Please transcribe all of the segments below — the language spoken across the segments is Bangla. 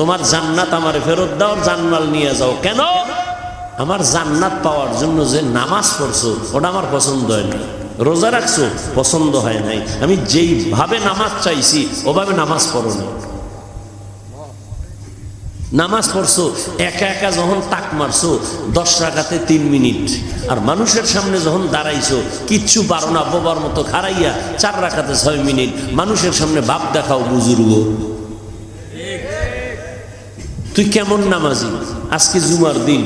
তোমার জান্নাত আমার ফেরত দাও জান্নাল নিয়ে যাও। কেন? আমার জান্নাত পাওয়ার জন্য যে নামাজ পড়ছো, ওটা আমার পছন্দ হয় না রোজা রাখছো, পছন্দ হয় নাই। আমি যেইভাবে নামাজ চাইছি, ওভাবে নামাজ পড়ো না নামাজ পড়ছো, একা একা যখন তাক মারছো, দশ টাকাতে তিন মিনিট। আর মানুষের সামনে যখন দাঁড়াইছো, কিচ্ছু পারো না, বোবার মতো খারাইয়া চার রাখাতে ছয় মিনিট। মানুষের সামনে বাপ দেখাও বুজুর্গ। তুই কেমন নামাজি? আজকে জুমার দিন।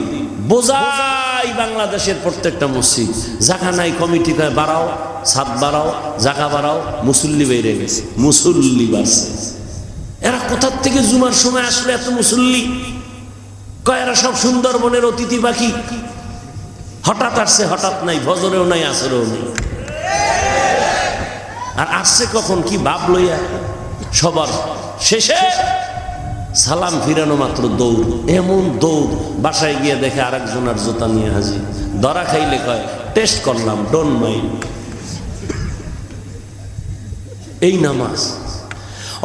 বোঝাই বাংলাদেশের প্রত্যেকটা মসজিদ। জায়গা নাই, কমিটি বাড়াও, ছাদ বাড়াও, জায়গা বাড়াও, মুসল্লি বেড়ে গেছে, মুসল্লি বাড়ছে। এরা কোথার থেকে জুমার সময় আসলে এত মুসল্লি? কয়, এরা সব সুন্দরবনের অতিথি পাখি। হঠাৎ আসছে, হঠাৎ নাই ভজরেও নাই, আসরেও নেই। আর আসছে কখন, কি ভাব লইয়া? সবার শেষে সালাম ফিরানো মাত্র দৌড়, এমন দৌড়, বাসায় গিয়ে দেখে আরেকজনের জুতা নিয়ে হাজির। ধরা খাইলে কয়, টেস্ট করলাম ডোন মাইন্ড এই নামাজ।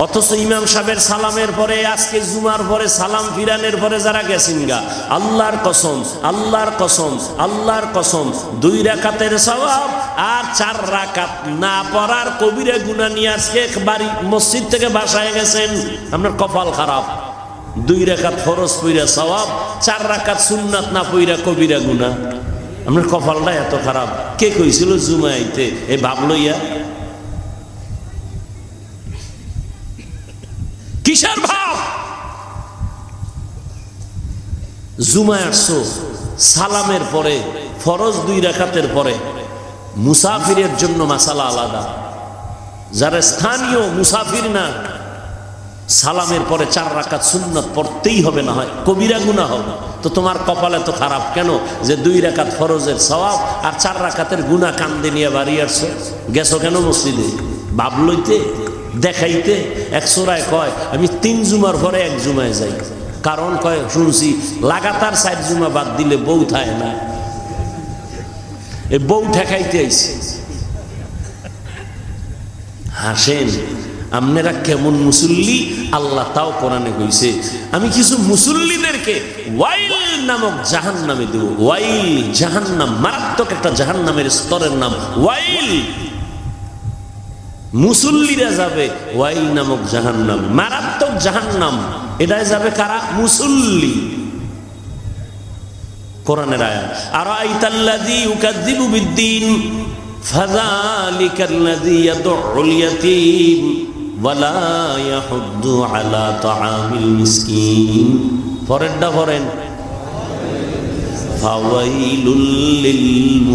অথচ ইমাম সাহেবের সালামের পরে, আজকে জুমার পরে, সালাম ফিরানের পরে যারা গেছেন গা, আল্লাহর কসম আল্লাহর কসম আল্লাহর কসম, দুই রাকাতের স্বভাব আর চার রাকাত না পড়ার কবিরে গুণা নিয়ে আজকে বাড়ি মসজিদ থেকে বাসায় গেছেন। আপনার কপাল খারাপ। দুই রাকাত ফরজ পইরা সওয়াব, চার রাকাত সুন্নাত না পইরা কবিরা গুনা আপনার কপালটা এত খারাপ। কে কইছিল জুমাইতে এ ভাব লইয়া। কিসের ভাব জুমায় আসছো, সালামের পরে, ফরজ দুই রাখাতের পরে। মুসাফিরের জন্য মাসালা আলাদা। যারা স্থানীয় মুসাফির না সালামের পরে চার রাকাত সুন্নত পড়তেই হবে না হয়। কবিরা গুণা হবে। তো তোমার কপালে তো খারাপ কেন যে দুই রাকাত ফরজের সওয়াব আর চার রাকাতের গুণা কান্দে নিয়ে বাড়ি আসছো? গেছো কেন মসজিদে? বাব লইতে? দেখাইতে? এক সোরায় কয়, আমি তিন জুমার পরে এক জুমায় যাই। কারণ কয়, শুনছি, লাগাতার সাইড জুমা বাদ দিলে বউ থায় না। এই বউ ঠেকাইতে আইছে। হাসেন আপনারা কেমন মুসল্লি? আল্লাহ তাও কোরআনে কইছে, আমি কিছু মুসল্লিদেরকে ওয়াইল নামক জাহান নামে দেব। ওয়াইল জাহান নাম মারাত্মক একটা জাহান নামের স্তরের নাম ওয়াইল। মুসল্লিরা যাবে ওয়াইল নামক জাহান নাম মারাত্মক জাহান নাম এটাই যাবে কারা? মুসল্লি। কোরআনের আয়াত আর আইতাল্লাযী ইউকাযযিবু বিদ্দীন, ফাযালিকাল্লাযী ইয়াদউল ইয়াতীম। ওয়ালা ইয়াহুদ্দু আলা তাআমিল মিসকিন। পরেরটা পড়েন। ফাওয়াইলুল লিল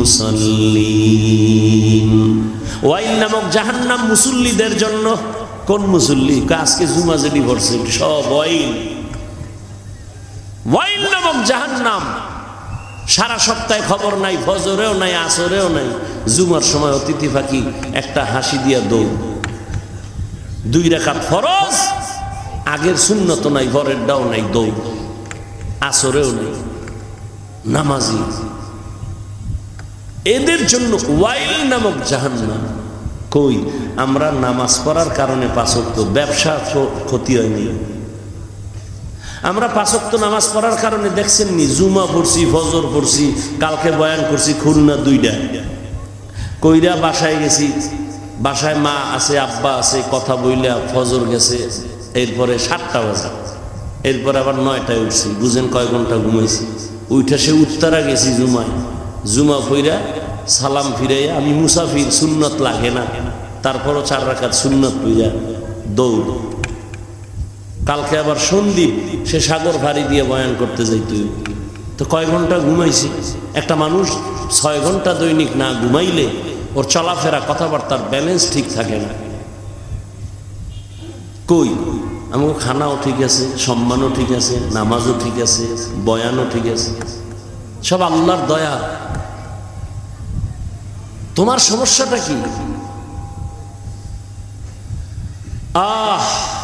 ওয়াইল নামক জাহান্নাম মুসল্লিদের জন্য কোন মুসল্লি? আজকে জুমা যেটি পড়ছে সব ওয়াইল। ওয়াইল নামক জাহান্নাম সারা সপ্তাহে খবর নাই, ফজরেও নাই, আসরেও নাই। জুমার সময় অতিথি ফাঁকি, একটা হাসি দিয়া দৌড়। দুই রেখাত ফরজ, আগের শূন্যত নাই, ঘরের ডাও নাই, দৌড়। আসরেও নাই নামাজি এদের জন্য ওয়াইল নামক জাহান জাহান্নাম কই? আমরা নামাজ পড়ার কারণে পাশক্ত ব্যবসা ক্ষতি হয়নি। আমরা পাঁচক্ত নামাজ পড়ার কারণে দেখছেন নি জুমা পড়ছি, ফজর পড়ছি, কালকে বয়ান করছি, খুলনা দুইটা। কইরা বাসায় গেছি বাসায় মা আছে, আব্বা আছে, কথা বইলা ফজর গেছে, এরপরে সাতটা বাজে। এরপরে আবার নয়টায় উঠছি, বুঝেন কয় ঘণ্টা ঘুমাইছি। উঠে সে উত্তরা গেছি জুমায়। জুমা ফইরা সালাম ফিরাইয়া আমি মুসাফির, সুন্নত লাগে না। তারপরও চার রাখাত সুন্নত পইরা দৌড়। কালকে আবার সন্দীপ, সে সাগর ভারী দিয়ে বয়ান করতে যাইত। তো কয় ঘণ্টা ঘুমাইছি? একটা মানুষ ছয় ঘণ্টা দৈনিক না ঘুমাইলে ওর চলাফেরা কথাবার্তার ব্যালেন্স ঠিক থাকে না। কই? আমাকে খানাও ঠিক আছে, সম্মানও ঠিক আছে, নামাজও ঠিক আছে, বয়ানও ঠিক আছে। সব আল্লাহর দয়া। তোমার সমস্যাটা কি? আহ!